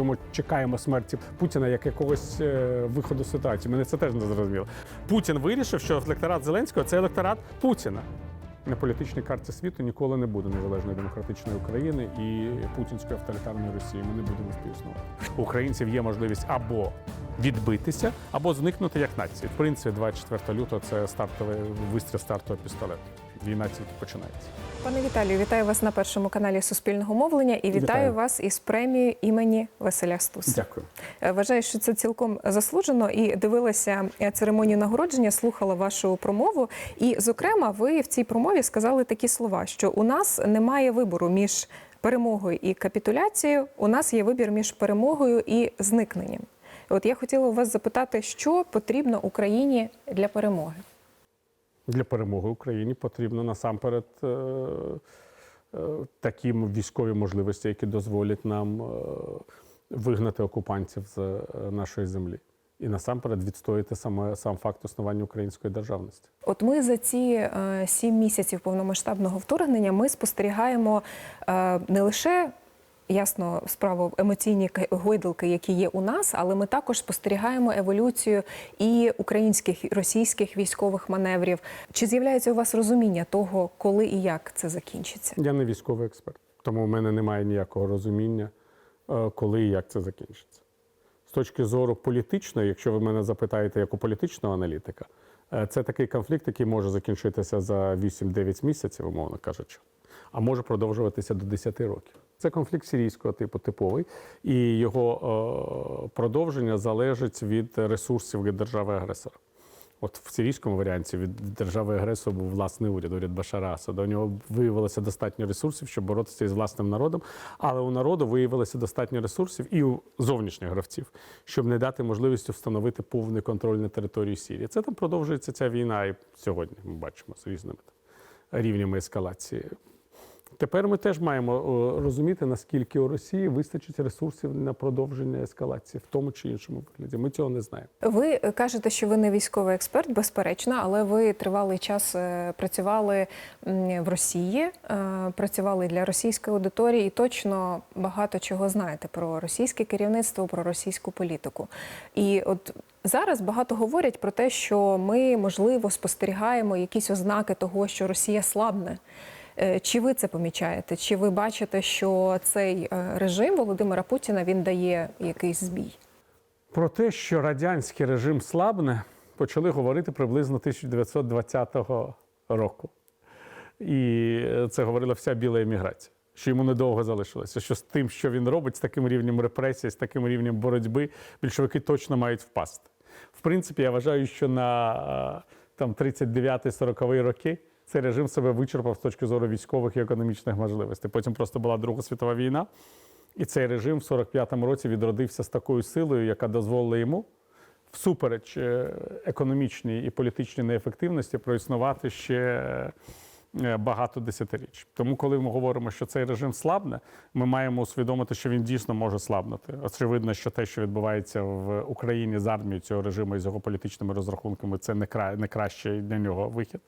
що ми чекаємо смерті Путіна як якогось е, виходу з ситуації. Мене це теж не зрозуміло. Путін вирішив, що електорат Зеленського це електорат Путіна. На політичній карті світу ніколи не буде незалежної демократичної України і путінської авторитарної Росії. Ми не будемо співіснувати. У українців є можливість або відбитися, або зникнути як нації. В принципі, 24 лютого це стартовий вистріл стартового пістолету. Війна тільки починається. Пане Віталію, вітаю вас на першому каналі Суспільного мовлення і вітаю, Вітаю. вас із премією імені Василя Стуса. Дякую. Е, Вважаю, що це цілком заслужено і дивилася е, церемонію нагородження, слухала вашу промову. І, зокрема, ви в цій промові сказали такі слова, що у нас немає вибору між перемогою і капітуляцією. У нас є вибір між перемогою і зникненням. От я хотіла у вас запитати, що потрібно Україні для перемоги. Для перемоги Україні потрібно насамперед е, е, такі військові можливості, які дозволять нам е, вигнати окупантів з нашої землі. І насамперед відстояти саме сам факт існування української державності. От ми за ці сім місяців повномасштабного вторгнення ми спостерігаємо не лише. Ясно, справу емоційні гойдалки, які є у нас, але ми також спостерігаємо еволюцію і українських і російських військових маневрів. Чи з'являється у вас розуміння того, коли і як це закінчиться? Я не військовий експерт, тому в мене немає ніякого розуміння, е, коли і як це закінчиться. З точки зору політичної, якщо ви мене запитаєте як у політичного аналітика, е, це такий конфлікт, який може закінчитися за 8-9 місяців, умовно кажучи, а може продовжуватися до 10 років. Це конфлікт сирійського типу типовий, і його е, продовження залежить від ресурсів від держави-агресора. От в сирійському варіанті від держави агресора був власний уряд, уряд Башара Асада. У нього виявилося достатньо ресурсів, щоб боротися із власним народом. Але у народу виявилося достатньо ресурсів і у зовнішніх гравців, щоб не дати можливості встановити повний контроль на території Сирії. Це там продовжується ця війна, і сьогодні ми бачимо з різними рівнями ескалації. Тепер ми теж маємо розуміти, наскільки у Росії вистачить ресурсів на продовження ескалації в тому чи іншому вигляді. Ми цього не знаємо. Ви кажете, що ви не військовий експерт, безперечно, але ви тривалий час е, працювали в Росії, е, працювали для російської аудиторії і точно багато чого знаєте про російське керівництво, про російську політику. І от зараз багато говорять про те, що ми можливо спостерігаємо якісь ознаки того, що Росія слабне. Е, Чи ви це помічаєте? Чи ви бачите, що цей е, режим Володимира Путіна він дає якийсь збій? Про те, що радянський режим слабне, почали говорити приблизно 1920 року. І це говорила вся біла еміграція, що йому недовго залишилося, що з тим, що він робить, з таким рівнем репресій, з таким рівнем боротьби, більшовики точно мають впасти. В принципі, я вважаю, що на е, там 39-40 роки цей режим себе вичерпав з точки зору військових і економічних можливостей. Потім просто була Друга світова війна. І цей режим в 45-му році відродився з такою силою, яка дозволила йому, всупереч е, економічній і політичній неефективності, проіснувати ще е, багато десятиріч. Тому, коли ми говоримо, що цей режим слабне, ми маємо усвідомити, що він дійсно може слабнути. Очевидно, що те, що відбувається в Україні з армією цього режиму і з його політичними розрахунками, це не кращий для нього вихід.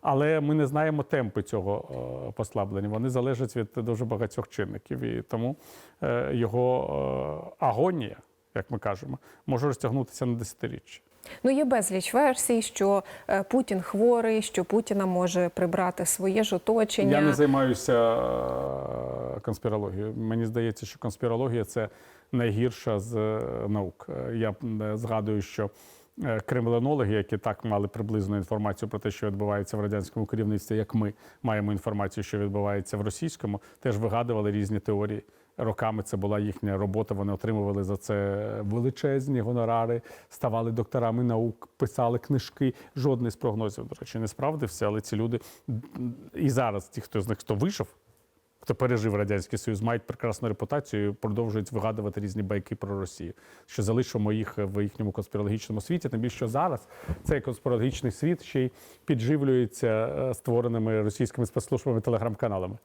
Але ми не знаємо темпи цього е, послаблення. Вони залежать від дуже багатьох чинників. І тому е, його е, агонія, як ми кажемо, може розтягнутися на десятиріччя. Ну, є безліч версій, що Путін хворий, що Путіна може прибрати своє ж оточення. Я не займаюся конспірологією. Мені здається, що конспірологія це найгірша з наук. Я згадую, що кремленологи, які так мали приблизну інформацію про те, що відбувається в радянському керівництві, як ми маємо інформацію, що відбувається в російському, теж вигадували різні теорії. Роками це була їхня робота. Вони отримували за це величезні гонорари, ставали докторами наук, писали книжки. Жодний з прогнозів, до речі, не справдився, але ці люди і зараз, ті, хто з них хто вийшов, хто пережив радянський союз, мають прекрасну репутацію, продовжують вигадувати різні байки про Росію, що залишимо їх в їхньому конспірологічному світі. Тим більше що зараз цей конспірологічний світ ще й підживлюється е, створеними російськими спецслужбами телеграм-каналами.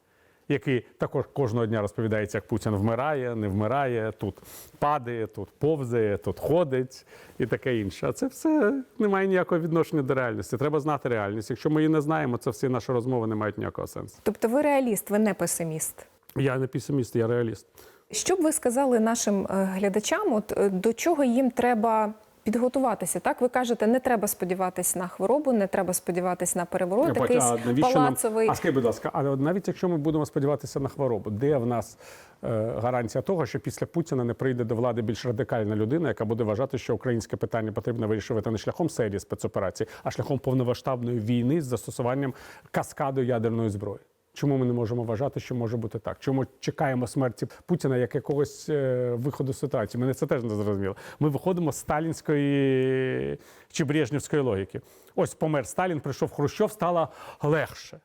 Який також кожного дня розповідається, як Путін вмирає, не вмирає, тут падає, тут повзає, тут ходить і таке інше. А це все не має ніякого відношення до реальності. Треба знати реальність. Якщо ми її не знаємо, це всі наші розмови не мають ніякого сенсу. Тобто ви реаліст, ви не песиміст. Я не песиміст, я реаліст. Що б ви сказали нашим е, глядачам, от е, до чого їм треба підготуватися? Так, ви кажете, не треба сподіватись на хворобу, не треба сподіватись на переворот, якийсь навіщо нам- А скажіть, будь ласка, але навіть якщо ми будемо сподіватися на хворобу, де в нас е, гарантія того, що після Путіна не прийде до влади більш радикальна людина, яка буде вважати, що українське питання потрібно вирішувати не шляхом серії спецоперацій, а шляхом повномасштабної війни з застосуванням каскаду ядерної зброї? Чому ми не можемо вважати, що може бути так? Чому чекаємо смерті Путіна як якогось е, виходу з ситуації? Мене це теж не зрозуміло. Ми виходимо з сталінської чи брежнівської логіки. Ось помер Сталін, прийшов Хрущов, стало легше.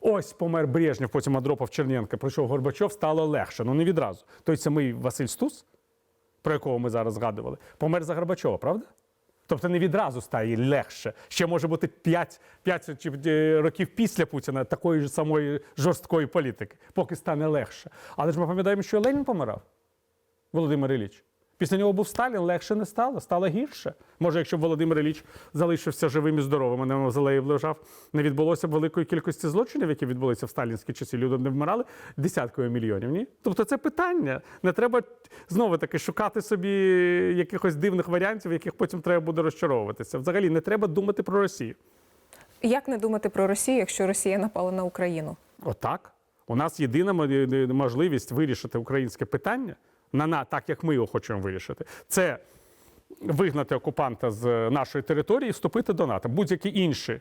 Ось помер Брежнєв, потім Андропов Черненко, прийшов Горбачов, стало легше. Ну не відразу. Той самий Василь Стус, про якого ми зараз згадували, помер за Горбачова, правда? Тобто не відразу стає легше. Ще може бути 5, 5 чи, е, років після Путіна такої ж самої жорсткої політики, поки стане легше. Але ж ми пам'ятаємо, що Ленін помирав, Володимир Ілліч. Після нього був Сталін, легше не стало, стало гірше. Може, якщо б Володимир Ілліч залишився живим і здоровим, а не в мавзолеї лежав, не відбулося б великої кількості злочинів, які відбулися в сталінські часи. Люди не вмирали десяткою мільйонів. Ні? Тобто це питання. Не треба знову таки шукати собі якихось дивних варіантів, в яких потім треба буде розчаровуватися. Взагалі не треба думати про Росію. Як не думати про Росію, якщо Росія напала на Україну? Отак. У нас єдина можливість вирішити українське питання на, на так, як ми його хочемо вирішити, це вигнати окупанта з нашої території і вступити до НАТО. Будь-які інші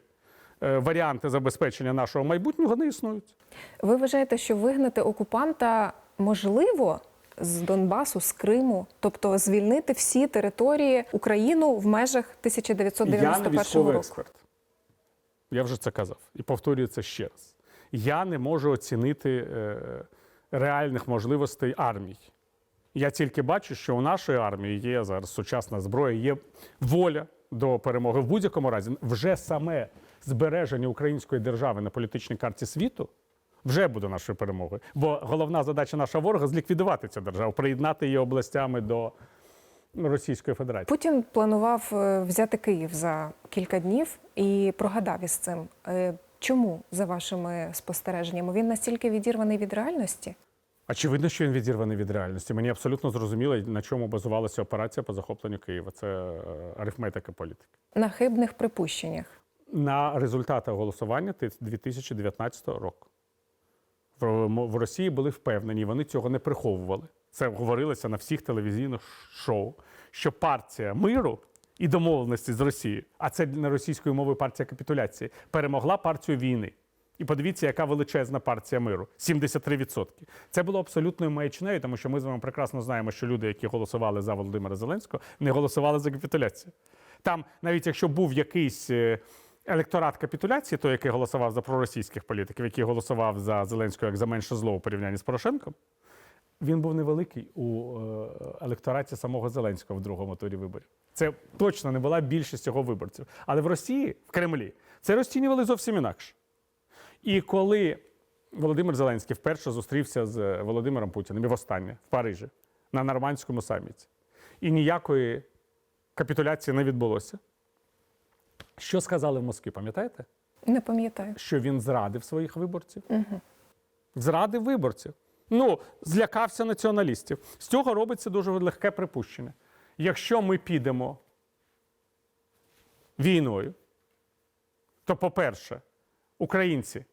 е, варіанти забезпечення нашого майбутнього не існують. Ви вважаєте, що вигнати окупанта можливо з Донбасу, з Криму, тобто звільнити всі території Україну в межах Я не 1991 військовий року? експерт. Я вже це казав і повторюю це ще раз. Я не можу оцінити е, реальних можливостей армій. Я тільки бачу, що у нашої армії є зараз сучасна зброя, є воля до перемоги. В будь-якому разі, вже саме збереження української держави на політичній карті світу вже буде нашою перемогою. Бо головна задача нашого ворога зліквідувати цю державу, приєднати її областями до Російської Федерації. Путін планував е, взяти Київ за кілька днів і прогадав із цим. Е, Чому, за вашими спостереженнями, він настільки відірваний від реальності? Очевидно, що він відірваний від реальності. Мені абсолютно зрозуміло, на чому базувалася операція по захопленню Києва. Це е, арифметика політики. На хибних припущеннях. На результати голосування 2019 року. В, Росії були впевнені, вони цього не приховували. Це говорилося на всіх телевізійних шоу, що партія миру і домовленості з Росією, а це на російською мовою партія капітуляції, перемогла партію війни. І подивіться, яка величезна партія миру 73%. Це було абсолютною маячнею, тому що ми з вами прекрасно знаємо, що люди, які голосували за Володимира Зеленського, не голосували за капітуляцію. Там, навіть якщо був якийсь е, електорат капітуляції, той, який голосував за проросійських політиків, який голосував за Зеленського як за менше зло у порівнянні з Порошенком, він був невеликий у е, електораті самого Зеленського в другому турі виборів. Це точно не була більшість його виборців. Але в Росії, в Кремлі, це розцінювали зовсім інакше. І коли Володимир Зеленський вперше зустрівся з Володимиром Путіним і востаннє в Парижі на нормандському саміті, і ніякої капітуляції не відбулося. Що сказали в Москві, пам'ятаєте? Не пам'ятаю. Що він зрадив своїх виборців? Зрадив виборців. Ну, злякався націоналістів. З цього робиться дуже легке припущення. Якщо ми підемо війною, то, по-перше, українці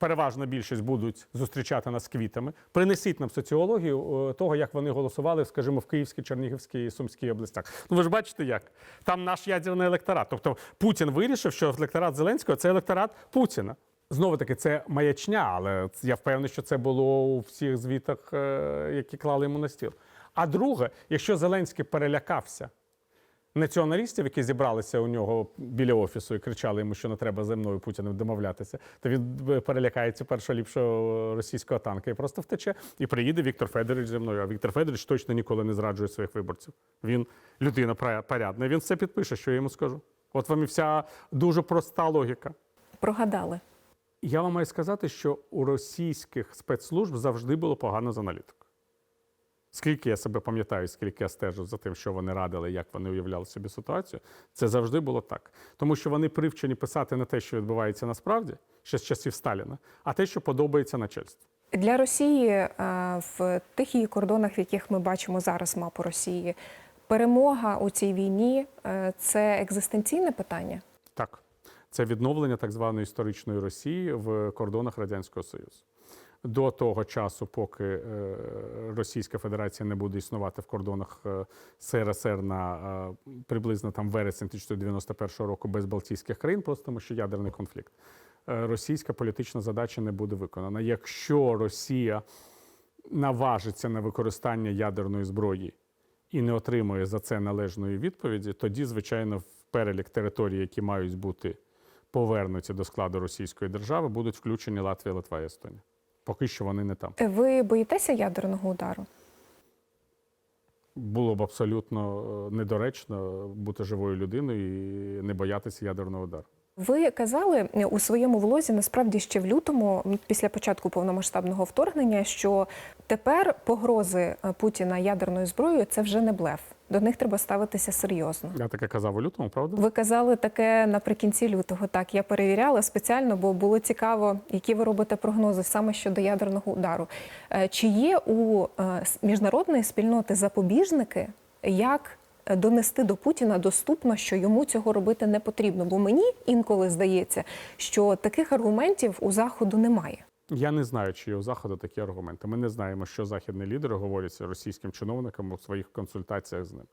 переважна більшість будуть зустрічати нас квітами. Принесіть нам соціологію е, того, як вони голосували, скажімо, в Київській, Чернігівській і Сумській областях. Ну ви ж бачите, як там наш ядерний електорат. Тобто Путін вирішив, що електорат Зеленського це електорат Путіна. Знову таки, це маячня, але я впевнений, що це було у всіх звітах, е, які клали йому на стіл. А друге, якщо Зеленський перелякався націоналістів, які зібралися у нього біля офісу і кричали йому, що не треба зі мною Путіним домовлятися, то він е, перелякається першого ліпшого російського танка і просто втече. І приїде Віктор Федорович зі мною. А Віктор Федорович точно ніколи не зраджує своїх виборців. Він людина порядна. Він все підпише, що я йому скажу. От вам і вся дуже проста логіка. Прогадали. Я вам маю сказати, що у російських спецслужб завжди було погано з аналітикою. Скільки я себе пам'ятаю, скільки я стежу за тим, що вони радили, як вони уявляли собі ситуацію, це завжди було так. Тому що вони привчені писати не те, що відбувається насправді, ще з часів Сталіна, а те, що подобається начальству. Для Росії е, в тих її кордонах, в яких ми бачимо зараз мапу Росії, перемога у цій війні е, це екзистенційне питання. Так, це відновлення так званої історичної Росії в кордонах Радянського Союзу. До того часу, поки е, Російська Федерація не буде існувати в кордонах е, СРСР на е, приблизно там вересень 1991 року без Балтійських країн, просто тому що ядерний конфлікт. Російська політична задача не буде виконана. Якщо Росія наважиться на використання ядерної зброї і не отримує за це належної відповіді, тоді, звичайно, в перелік територій, які мають бути повернуті до складу Російської держави, будуть включені Латвія, Литва і Естонія. Поки що вони не там. Е, Ви боїтеся ядерного удару? Було б абсолютно е, недоречно бути живою людиною і не боятися ядерного удару. Ви казали е, у своєму влозі, насправді ще в лютому, після початку повномасштабного вторгнення, що тепер погрози е, Путіна ядерною зброєю це вже не блеф. До них треба ставитися серйозно. Я таке казав у лютому, правда? Ви казали таке наприкінці лютого. Так, я перевіряла спеціально, бо було цікаво, які ви робите прогнози саме щодо ядерного удару. Е, Чи є у міжнародної спільноти запобіжники, як донести до Путіна доступно, що йому цього робити не потрібно? Бо мені інколи здається, що таких аргументів у заходу немає. Я не знаю, чи є у Заходу такі аргументи. Ми не знаємо, що західні лідери говорять російським чиновникам у своїх консультаціях з ним.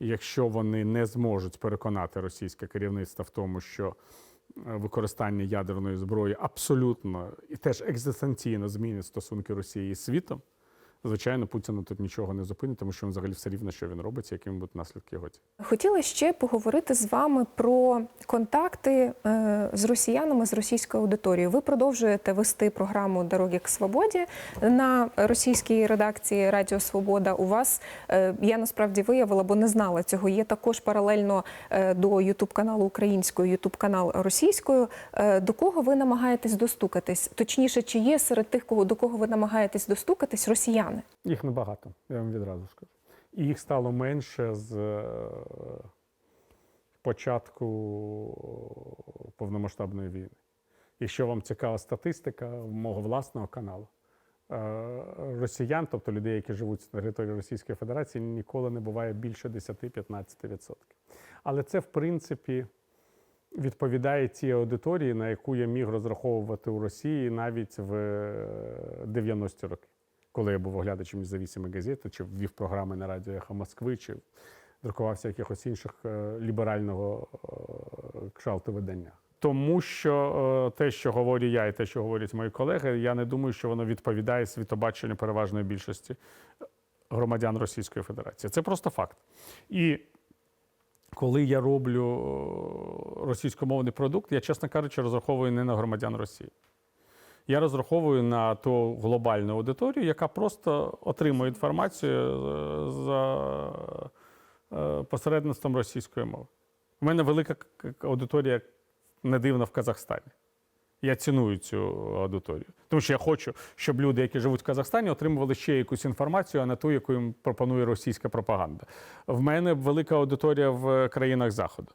Якщо вони не зможуть переконати російське керівництво в тому, що е, використання ядерної зброї абсолютно і теж екзистенційно змінить стосунки Росії з світом, звичайно, Путіна тут нічого не зупинить, тому що він взагалі все рівно, що він робить, і якими будуть наслідки його. Хотіла ще поговорити з вами про контакти е, з росіянами з російською аудиторією. Ви продовжуєте вести програму Дороги к свободі на російській редакції Радіо Свобода. У вас е, я насправді виявила, бо не знала цього. Є також паралельно е, до Ютуб каналу українською, Ютуб канал російською. До кого ви намагаєтесь достукатись? Точніше, чи є серед тих, кого до кого ви намагаєтесь достукатись, росіяни? Їх небагато, я вам відразу скажу. І їх стало менше з е, початку повномасштабної війни. Якщо вам цікава статистика мого власного каналу, е, росіян, тобто людей, які живуть на території Російської Федерації, ніколи не буває більше 10-15%. Але це, в принципі, відповідає тій аудиторії, на яку я міг розраховувати у Росії навіть в е, 90-ті роки, коли я був оглядачем независимої газети, чи ввів програми на радіо Ехо Москви, чи друкувався якихось інших е, ліберального е, кшалту виданнях. Тому що е, те, що говорю я, і те, що говорять мої колеги, я не думаю, що воно відповідає світобаченню переважної більшості громадян Російської Федерації. Це просто факт. І коли я роблю російськомовний продукт, я, чесно кажучи, розраховую не на громадян Росії. Я розраховую на ту глобальну аудиторію, яка просто отримує інформацію е, за е, посередництвом російської мови. У мене велика аудиторія не дивно в Казахстані. Я ціную цю аудиторію. Тому що я хочу, щоб люди, які живуть в Казахстані, отримували ще якусь інформацію, а не ту, яку їм пропонує російська пропаганда. В мене велика аудиторія в країнах Заходу.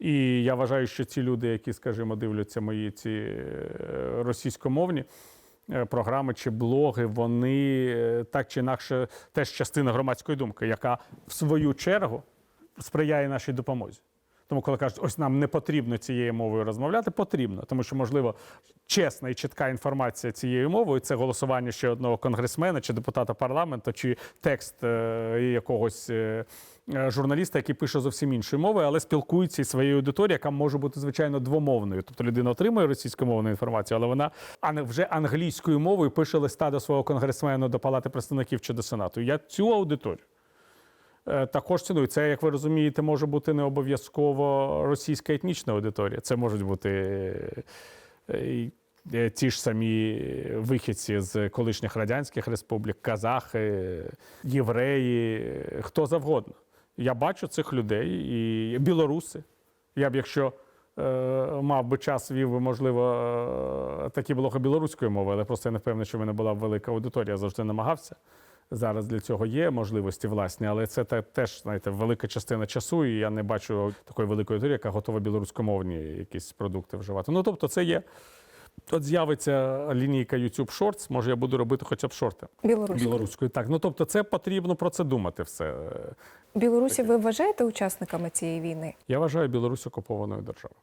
І я вважаю, що ці люди, які, скажімо, дивляться мої ці е, російськомовні е, програми чи блоги, вони е, так чи інакше теж частина громадської думки, яка в свою чергу сприяє нашій допомозі. Тому, коли кажуть, ось нам не потрібно цією мовою розмовляти, потрібно, тому що, можливо, чесна і чітка інформація цією мовою це голосування ще одного конгресмена чи депутата парламенту, чи текст е, якогось е, е, журналіста, який пише зовсім іншою мовою, але спілкується із своєю аудиторією, яка може бути звичайно двомовною. Тобто людина отримує російськомовну інформацію, але вона вже англійською мовою пише листа до свого конгресмена, до палати представників чи до сенату. Я цю аудиторію. Е, Також ціную. Це, як ви розумієте, може бути не обов'язково російська етнічна аудиторія. Це можуть бути е, е, ті ж самі вихідці з колишніх радянських республік, казахи, євреї, хто завгодно. Я бачу цих людей і білоруси. Я б, якщо мав би час, вів би, можливо, такі блоги білоруської мови, але просто я не впевнений, що в мене була велика аудиторія, я завжди намагався. Зараз для цього є можливості власні, але це теж знаєте, велика частина часу, і я не бачу такої великої аудиторії, яка готова білоруськомовні якісь продукти вживати. Ну тобто, це є От з'явиться лінійка YouTube Shorts, може я буду робити хоча б шорти Білорусь. білоруською. Так, ну тобто, це потрібно про це думати все. Білорусі ви вважаєте учасниками цієї війни? Я вважаю Білорусь окупованою державою.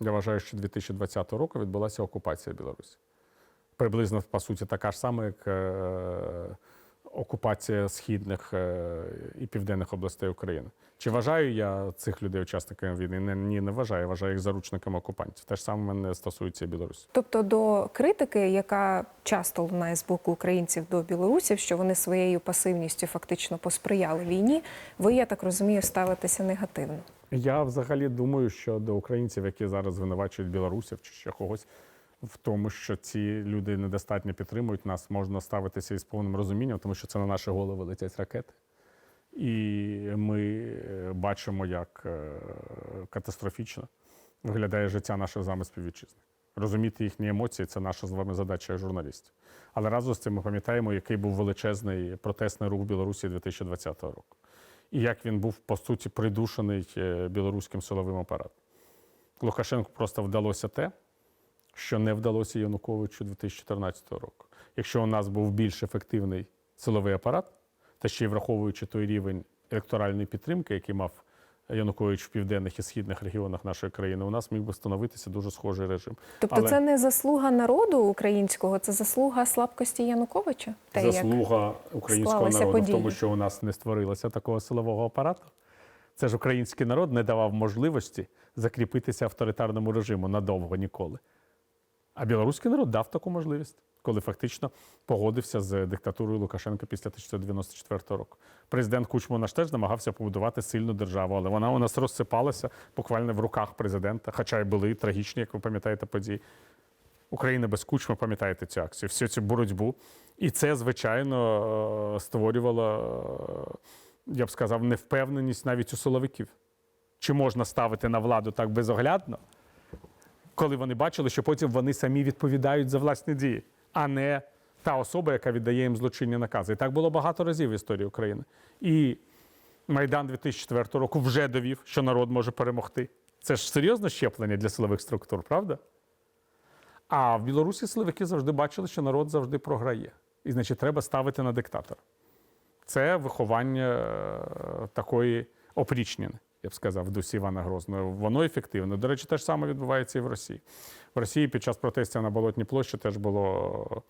Я вважаю, що 2020 року відбулася окупація Білорусі. Приблизно, по суті, така ж сама, як е, окупація східних е, і південних областей України. Чи вважаю я цих людей учасниками війни? Не- Ні, не вважаю. Я вважаю їх заручниками окупантів. Те ж саме мене стосується і Білорусі. Тобто до критики, яка часто лунає з боку українців до білорусів, що вони своєю пасивністю фактично посприяли війні, ви, я так розумію, ставитеся негативно. Я взагалі думаю, що до українців, які зараз звинувачують білорусів чи ще когось, в тому, що ці люди недостатньо підтримують нас, можна ставитися із повним розумінням, тому що це на наші голови летять ракети. І ми е, бачимо, як е, катастрофічно виглядає життя наших з вами співвітчизників. Розуміти їхні емоції це наша з вами задача як журналістів. Але разом з цим ми пам'ятаємо, який був величезний протестний рух в Білорусі 2020 року. І як він був, по суті, придушений е, білоруським силовим апаратом. Лукашенку просто вдалося те, що не вдалося Януковичу 2014 року. Якщо у нас був більш ефективний силовий апарат, та ще й враховуючи той рівень електоральної підтримки, який мав Янукович в південних і східних регіонах нашої країни, у нас міг би становитися дуже схожий режим. Тобто, Але- це не заслуга народу українського, це заслуга слабкості Януковича. Те, як Заслуга українського склалися народу в тому, що у нас не створилося такого силового апарату. Це ж український народ не давав можливості закріпитися авторитарному режиму надовго ніколи. А білоруський народ дав таку можливість, коли фактично погодився з диктатурою Лукашенка після 1994 року. Президент Кучма наш теж намагався побудувати сильну державу, але вона у нас розсипалася буквально в руках президента, хоча й були трагічні, як ви пам'ятаєте, події. Україна без кучми, пам'ятаєте цю акцію, всю цю боротьбу. І це, звичайно, е, створювало, е, я б сказав, невпевненість навіть у силовиків. Чи можна ставити на владу так безоглядно, коли вони бачили, що потім вони самі відповідають за власні дії, а не та особа, яка віддає їм злочинні накази. І так було багато разів в історії України. І Майдан 2004 року вже довів, що народ може перемогти. Це ж серйозне щеплення для силових структур, правда? А в Білорусі силовики завжди бачили, що народ завжди програє. І, значить, треба ставити на диктатора. Це виховання е, такої опрічнини, я б сказав, в дусі Івана Грозного. Воно ефективне. До речі, те ж саме відбувається і в Росії. В Росії під час протестів на Болотній площі теж було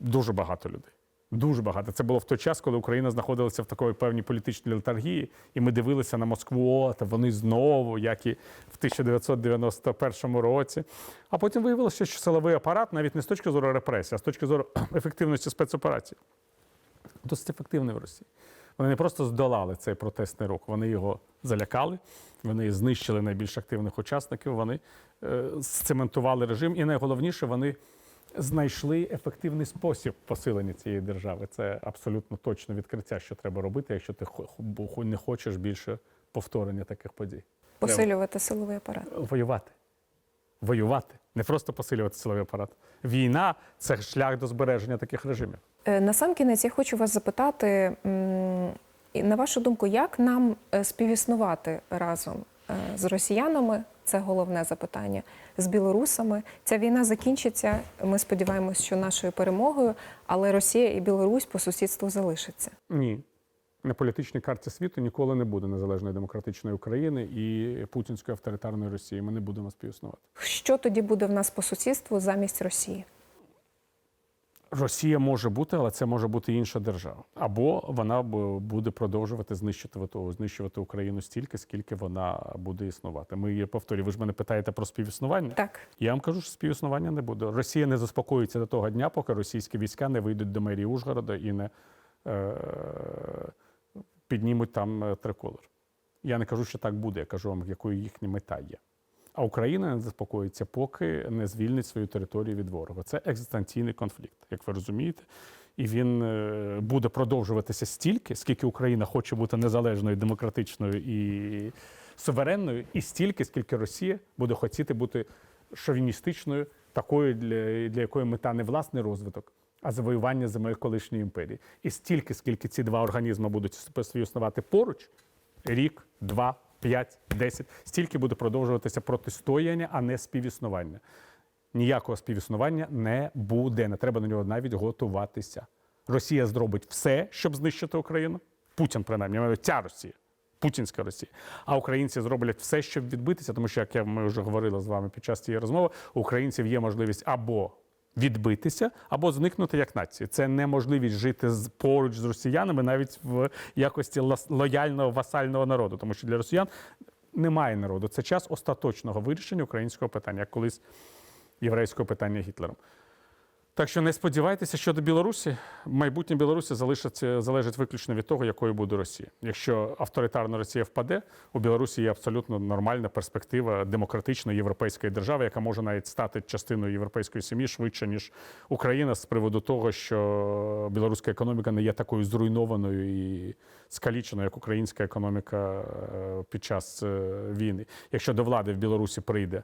дуже багато людей. Дуже багато. Це було в той час, коли Україна знаходилася в такої певній політичній летаргії, і ми дивилися на Москву, та вони знову, як і в 1991 році. А потім виявилося, що силовий апарат, навіть не з точки зору репресії, а з точки зору ефективності спецоперацій, досить ефективний в Росії. Вони не просто здолали цей протестний рух, вони його залякали, вони знищили найбільш активних учасників, вони е, сцементували режим, і найголовніше, вони знайшли ефективний спосіб посилення цієї держави. Це абсолютно точне відкриття, що треба робити, якщо ти не хочеш більше повторення таких подій. посилювати силовий апарат. Воювати. Воювати. Не просто посилювати силовий апарат. Війна це шлях до збереження таких режимів. Е, Насамкінець я хочу вас запитати, на вашу думку, як нам е, співіснувати разом е, з росіянами? Це головне запитання з білорусами. Ця війна закінчиться. Ми сподіваємося, що нашою перемогою, але Росія і Білорусь по сусідству залишаться. Ні. На політичній карті світу ніколи не буде незалежної демократичної України і путінської авторитарної Росії. Ми не будемо співіснувати. Що тоді буде в нас по сусідству замість Росії? Росія може бути, але це може бути інша держава. Або вона буде продовжувати знищувати, знищувати Україну стільки, скільки вона буде існувати. Ми я повторюю, ви ж мене питаєте про співіснування. Так, Я вам кажу, що співіснування не буде. Росія не заспокоїться до того дня, поки російські війська не вийдуть до мерії Ужгорода і не е, піднімуть там е, триколор. Я не кажу, що так буде, я кажу вам, якою їхня мета є. А Україна не заспокоїться, поки не звільнить свою територію від ворога. Це екзистенційний конфлікт, як ви розумієте. І він е, буде продовжуватися стільки, скільки Україна хоче бути незалежною, демократичною і суверенною, і стільки, скільки Росія буде хотіти бути шовіністичною, такою, для, для якої мета не власний розвиток, а завоювання земель колишньої імперії. І стільки, скільки ці два організми будуть співіснувати поруч, рік, два, п'ять, десять, стільки буде продовжуватися протистояння, а не співіснування. ніякого співіснування не буде. Не треба на нього навіть готуватися. Росія зробить все, щоб знищити Україну. Путін, принаймні, маю ця Росія, путінська Росія. А українці зроблять все, щоб відбитися, тому що, як ми вже говорили з вами під час цієї розмови, українців є можливість або відбитися, або зникнути як нації. Це неможливість жити поруч з росіянами навіть в якості лояльного васального народу, тому що для росіян немає народу. Це час остаточного вирішення українського питання, як колись єврейського питання Гітлером. Так що не сподівайтеся щодо Білорусі. Майбутнє Білорусі залишиться, залежить виключно від того, якою буде Росія. Якщо авторитарна Росія впаде, у Білорусі є абсолютно нормальна перспектива демократичної європейської держави, яка може навіть стати частиною європейської сім'ї швидше, ніж Україна, з приводу того, що білоруська економіка не є такою зруйнованою і скаліченою, як українська економіка е, під час е, війни. Якщо до влади в Білорусі прийде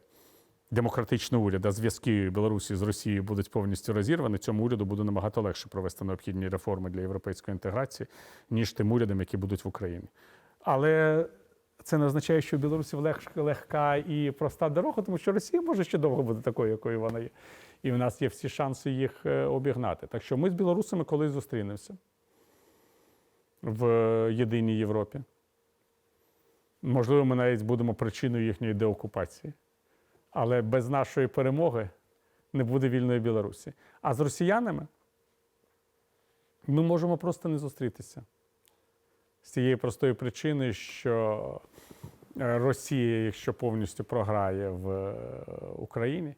демократичний уряд, а зв'язки Білорусі з Росією будуть повністю розірвані, цьому уряду буде набагато легше провести необхідні реформи для європейської інтеграції, ніж тим урядам, які будуть в Україні. Але це не означає, що у Білорусі лег- легка і проста дорога, тому що Росія може ще довго бути такою, якою вона є. І в нас є всі шанси їх е, обігнати. Так що ми з білорусами колись зустрінемося в єдиній Європі. Можливо, ми навіть будемо причиною їхньої деокупації. Але без нашої перемоги не буде вільної Білорусі. А з росіянами ми можемо просто не зустрітися. З цієї простої причини, що е, Росія, якщо повністю програє в е, Україні,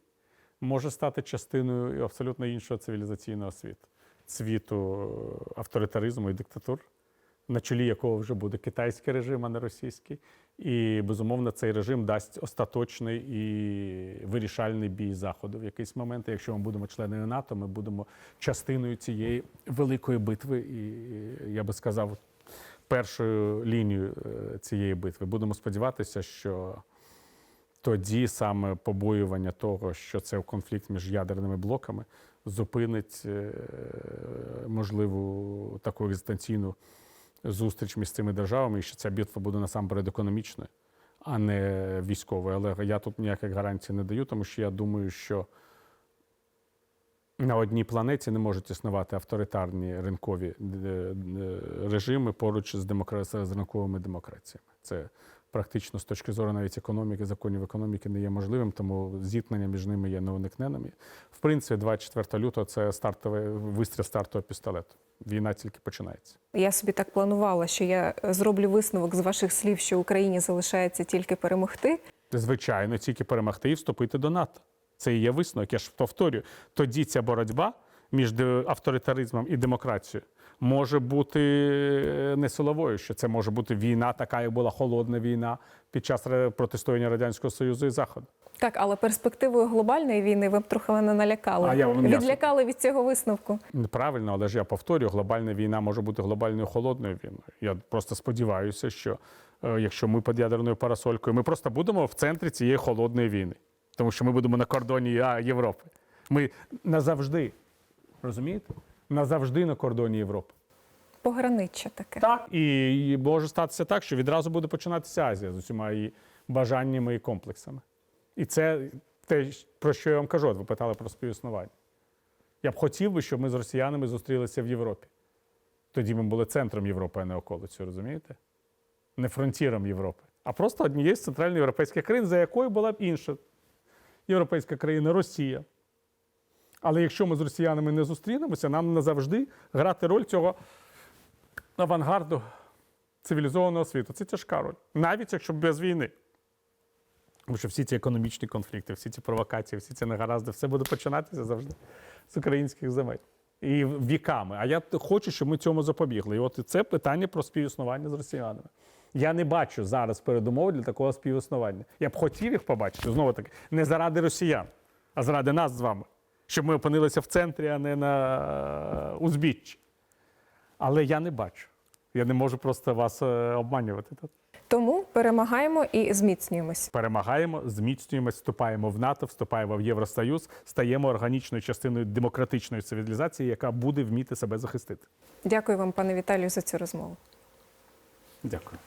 може стати частиною абсолютно іншого цивілізаційного світу світу е, авторитаризму і диктатур, на чолі якого вже буде китайський режим, а не російський. І безумовно цей режим дасть остаточний і вирішальний бій заходу в якийсь момент. Якщо ми будемо членами НАТО, ми будемо частиною цієї великої битви, і я би сказав, першою лінією е, цієї битви. Будемо сподіватися, що тоді саме побоювання того, що це конфлікт між ядерними блоками, зупинить е, можливу таку екзистенційну зустріч між цими державами, і що ця битва буде насамперед економічною, а не військовою. Але я тут ніяких гарантій не даю, тому що я думаю, що на одній планеті не можуть існувати авторитарні ринкові е, е, режими поруч з, демокра... з ринковими демократіями. Це практично з точки зору навіть економіки, законів економіки не є можливим, тому зіткнення між ними є неуникненними. В принципі, 24 лютого це стартовий вистріл стартового пістолету. Війна тільки починається. Я собі так планувала, що я зроблю висновок з ваших слів, що Україні залишається тільки перемогти. Звичайно, тільки перемогти і вступити до НАТО. Це і є висновок. Я ж повторюю, тоді ця боротьба між авторитаризмом і демократією може бути е, не силовою, що це може бути війна, така як була холодна війна під час протистояння Радянського Союзу і Заходу. Так, але перспективою глобальної війни ви б трохи мене налякали. А я. Відлякали від цього висновку. Правильно, але ж я повторюю, глобальна війна може бути глобальною холодною війною. Я просто сподіваюся, що е, якщо ми під ядерною парасолькою, ми просто будемо в центрі цієї холодної війни, тому що ми будемо на кордоні Європи. Ми назавжди, розумієте? Назавжди на кордоні Європи. Пограниччя таке. Так, і, може статися так, що відразу буде починатися Азія з усіма її бажаннями і комплексами. І це те, про що я вам кажу, ви питали про співіснування. Я б хотів би, щоб ми з росіянами зустрілися в Європі. Тоді ми були центром Європи, а не околицею, розумієте? Не фронтіром Європи, а просто однією з центральноєвропейських країн, за якою була б інша європейська країна Росія. Але якщо ми з росіянами не зустрінемося, нам назавжди грати роль цього авангарду цивілізованого світу. Це тяжка роль. Навіть якщо без війни. Тому що всі ці економічні конфлікти, всі ці провокації, всі ці негаразди, все буде починатися завжди з українських земель. І віками. А я хочу, щоб ми цьому запобігли. І от це питання про співіснування з росіянами. Я не бачу зараз передумов для такого співіснування. Я б хотів їх побачити, знову таки, не заради росіян, а заради нас з вами. Щоб ми опинилися в центрі, а не на узбіччі. Але я не бачу. Я не можу просто вас е, обманювати тут. Тому перемагаємо і зміцнюємось. Перемагаємо, зміцнюємося, вступаємо в НАТО, вступаємо в Євросоюз, стаємо органічною частиною демократичної цивілізації, яка буде вміти себе захистити. Дякую вам, пане Віталію, за цю розмову. Дякую.